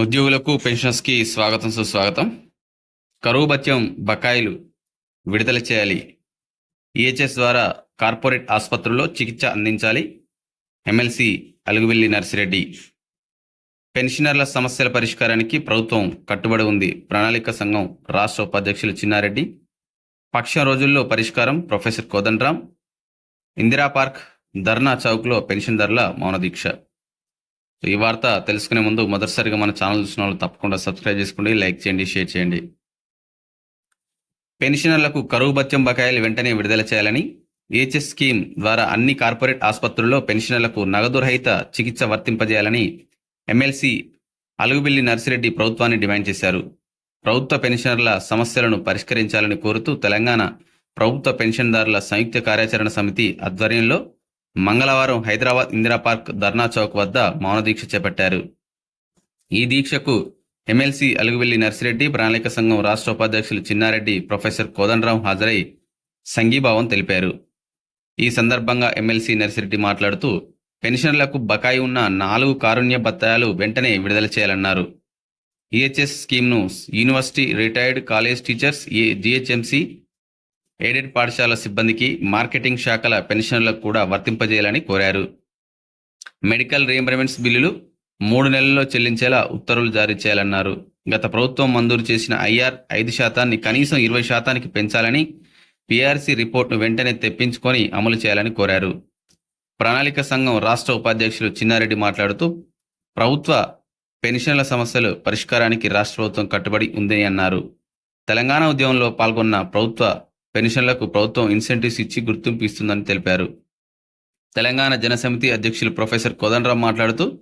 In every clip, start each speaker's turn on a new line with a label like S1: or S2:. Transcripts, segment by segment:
S1: ఉద్యోగులకు పెన్షన్స్కి స్వాగతం సుస్వాగతం. కరువు భత్యం బకాయిలు విడుదల చేయాలి. ఈహెచ్ఎస్ ద్వారా కార్పొరేట్ ఆసుపత్రుల్లో చికిత్స అందించాలి. ఎమ్మెల్సీ అలుగువెల్లి నర్సిరెడ్డి. పెన్షనర్ల సమస్యల పరిష్కారానికి ప్రభుత్వం కట్టుబడి ఉంది. ప్రణాళిక సంఘం రాష్ట్ర ఉపాధ్యక్షులు చిన్నారెడ్డి. పక్షం రోజుల్లో పరిష్కారం ప్రొఫెసర్ కోదండరాం. ఇందిరా పార్క్ ధర్నా చౌక్లో పెన్షన్దారుల మౌన దీక్ష ఈ వార్త తెలుసుకునే ముందు మొదటిసారిగా మన ఛానల్ చూసిన వాళ్ళు తప్పకుండా సబ్స్క్రైబ్ చేసుకోండి లైక్ చేయండి షేర్ చేయండి. పెన్షనర్లకు కరువు భత్యం బకాయిలు వెంటనే విడుదల చేయాలని ఏహెచ్ఎస్ స్కీమ్ ద్వారా అన్ని కార్పొరేట్ ఆసుపత్రుల్లో పెన్షనర్లకు నగదు రహిత చికిత్స వర్తింపజేయాలని ఎమ్మెల్సీ అలుగుబిల్లి నర్సిరెడ్డి ప్రభుత్వాన్ని డిమాండ్ చేశారు. ప్రభుత్వ పెన్షనర్ల సమస్యలను పరిష్కరించాలని కోరుతూ తెలంగాణ ప్రభుత్వ పెన్షన్దారుల సంయుక్త కార్యాచరణ సమితి ఆధ్వర్యంలో మంగళవారం హైదరాబాద్ ఇందిరా పార్క్ ధర్నా చౌక్ వద్ద మౌన దీక్ష చేపట్టారు. ఈ దీక్షకు ఎమ్మెల్సీ అలుగువెల్లి నర్సిరెడ్డి ప్రణాళిక సంఘం రాష్ట్ర ఉపాధ్యక్షులు చిన్నారెడ్డి ప్రొఫెసర్ కోదండరాం హాజరై సంఘీభావం తెలిపారు. ఈ సందర్భంగా ఎమ్మెల్సీ నర్సిరెడ్డి మాట్లాడుతూ పెన్షన్లకు బకాయి ఉన్న నాలుగు కారుణ్య బత్తాయాలు వెంటనే విడుదల చేయాలన్నారు. EHS స్కీమ్ను university retired college teachers GHMC aided పాఠశాల సిబ్బందికి మార్కెటింగ్ శాఖల పెన్షన్లకు కూడా వర్తింపజేయాలని కోరారు. మెడికల్ రీఎంబర్మెంట్స్ బిల్లులు మూడు నెలల్లో చెల్లించేలా ఉత్తర్వులు జారీ చేయాలన్నారు. గత ప్రభుత్వం మంజూరు చేసిన ఐఆర్ ఐదు శాతాన్ని కనీసం ఇరవై శాతానికి పెంచాలని పీఆర్సీ రిపోర్ట్ను వెంటనే తెప్పించుకొని అమలు చేయాలని కోరారు. ప్రణాళిక సంఘం రాష్ట్ర ఉపాధ్యక్షులు చిన్నారెడ్డి మాట్లాడుతూ ప్రభుత్వ పెన్షన్ల సమస్యలు పరిష్కారానికి రాష్ట్ర ప్రభుత్వం కట్టుబడి ఉందని అన్నారు. తెలంగాణ ఉద్యమంలో పాల్గొన్న ప్రభుత్వ పెన్షన్లకు ప్రభుత్వం ఇన్సెంటివ్స్ ఇచ్చి గుర్తింపు ఇస్తుందని తెలిపారు. తెలంగాణ జనసమితి అధ్యక్షులు ప్రొఫెసర్ కోదండరావు మాట్లాడుతూ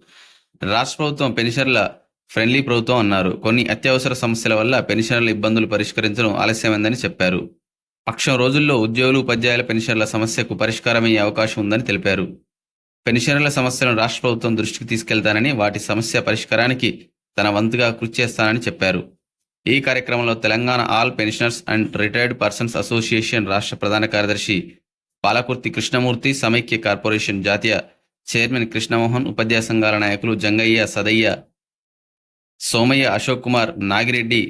S1: రాష్ట్ర ప్రభుత్వం పెన్షన్ల ఫ్రెండ్లీ ప్రభుత్వం అన్నారు. కొన్ని అత్యవసర సమస్యల వల్ల పెన్షన్ల ఇబ్బందులు పరిష్కరించడం ఆలస్యమైందని చెప్పారు. పక్షం రోజుల్లో ఉద్యోగులు ఉపాధ్యాయుల పెన్షన్ల సమస్యకు పరిష్కారమయ్యే అవకాశం ఉందని తెలిపారు. పెన్షనర్ల సమస్యలను రాష్ట్ర ప్రభుత్వం దృష్టికి తీసుకెళ్తానని వాటి సమస్య పరిష్కారానికి తన వంతుగా కృషి చేస్తానని చెప్పారు. ఈ కార్యక్రమంలో Telangana all pensioners and retired persons association రాష్ట్ర ప్రధాన కార్యదర్శి పాలకుర్తి కృష్ణమూర్తి సమైక్య కార్పొరేషన్ జాతీయ చైర్మన్ కృష్ణమోహన్ ఉపాధ్యాయ సంఘాల నాయకులు జంగయ్య సదయ్య సోమయ్య అశోక్ కుమార్ నాగిరెడ్డి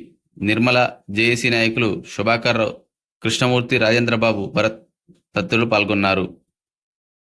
S1: నిర్మల జేఏసీ నాయకులు శుభాకర్ రావు కృష్ణమూర్తి రాజేంద్రబాబు భరత్ తదితరులు పాల్గొన్నారు.